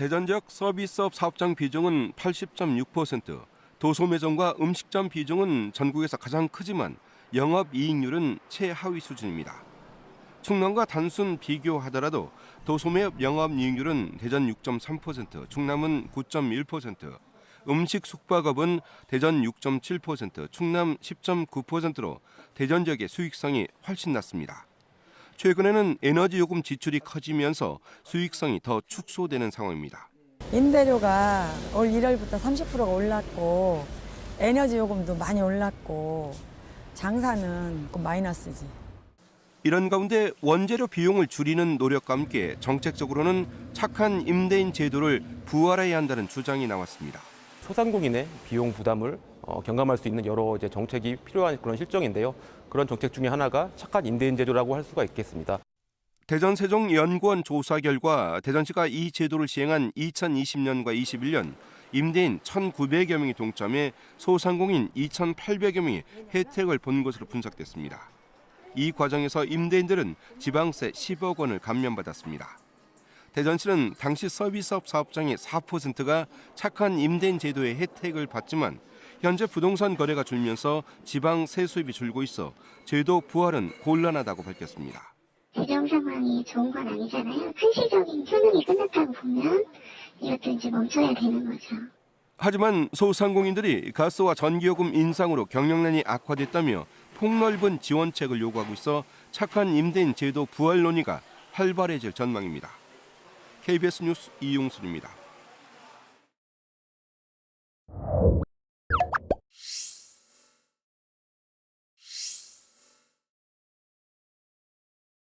대전 지역 서비스업 사업장 비중은 80.6%, 도소매점과 음식점 비중은 전국에서 가장 크지만 영업 이익률은 최하위 수준입니다. 충남과 단순 비교하더라도 도소매업 영업 이익률은 대전 6.3%, 충남은 9.1%, 음식 숙박업은 대전 6.7%, 충남 10.9%로 대전 지역의 수익성이 훨씬 낮습니다. 최근에는 에너지 요금 지출이 커지면서 수익성이 더 축소되는 상황입니다. 임대료가 올 1월부터 30%가 올랐고 에너지 요금도 많이 올랐고 장사는 그 마이너스지. 이런 가운데 원재료 비용을 줄이는 노력과 함께 정책적으로는 착한 임대인 제도를 부활해야 한다는 주장이 나왔습니다. 소상공인의 비용 부담을 어, 경감할 수 있는 여러 이제 정책이 필요한 그런 실정인데요. 그런 정책 중에 하나가 착한 임대인 제도라고 할 수가 있겠습니다. 대전 세종연구원 조사 결과 대전시가 이 제도를 시행한 2020년과 21년 임대인 1,900여 명이 동참해 소상공인 2,800여 명이 혜택을 본 것으로 분석됐습니다. 이 과정에서 임대인들은 지방세 10억 원을 감면받았습니다. 대전시는 당시 서비스업 사업장의 4%가 착한 임대인 제도의 혜택을 받지만 현재 부동산 거래가 줄면서 지방 세수입이 줄고 있어 제도 부활은 곤란하다고 밝혔습니다. 재정 상황이 좋은 건 아니잖아요. 한시적인 효능이 끝났다고 보면 이것도 이제 멈춰야 되는 거죠. 하지만 소상공인들이 가스와 전기요금 인상으로 경영난이 악화됐다며 폭넓은 지원책을 요구하고 있어 착한 임대인 제도 부활 논의가 활발해질 전망입니다. KBS 뉴스 이용순입니다.